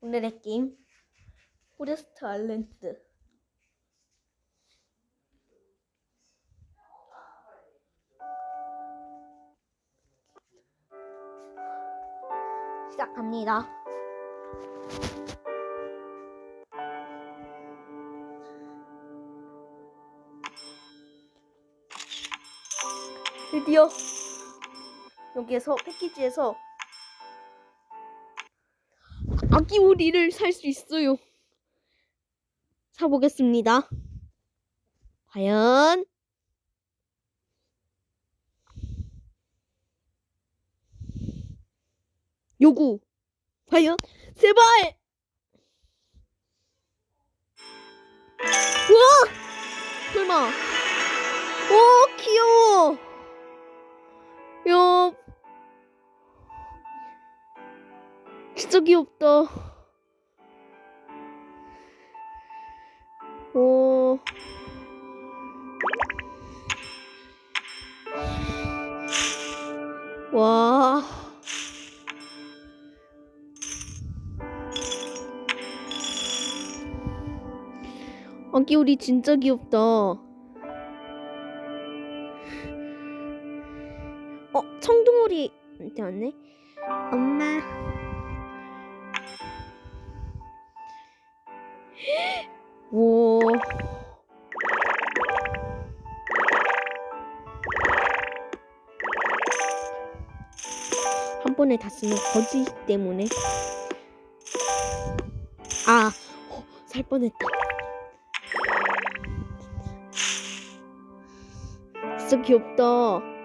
오늘의 게임 포레스트 아일랜드 시작합니다. 드디어 여기에서 패키지에서 아기 오리를 살 수 있어요. 사보겠습니다. 과연? 요구. 과연? 제발! 우와! 설마. 오 귀여워 진짜 귀엽다 오 와. 아기 우리 진짜 귀엽다. 어, 청둥오리한테 왔네. 엄마. 한 번에 다 쓰면 거지 때문에. 아, 어, 살 뻔했다. 진짜 귀엽다.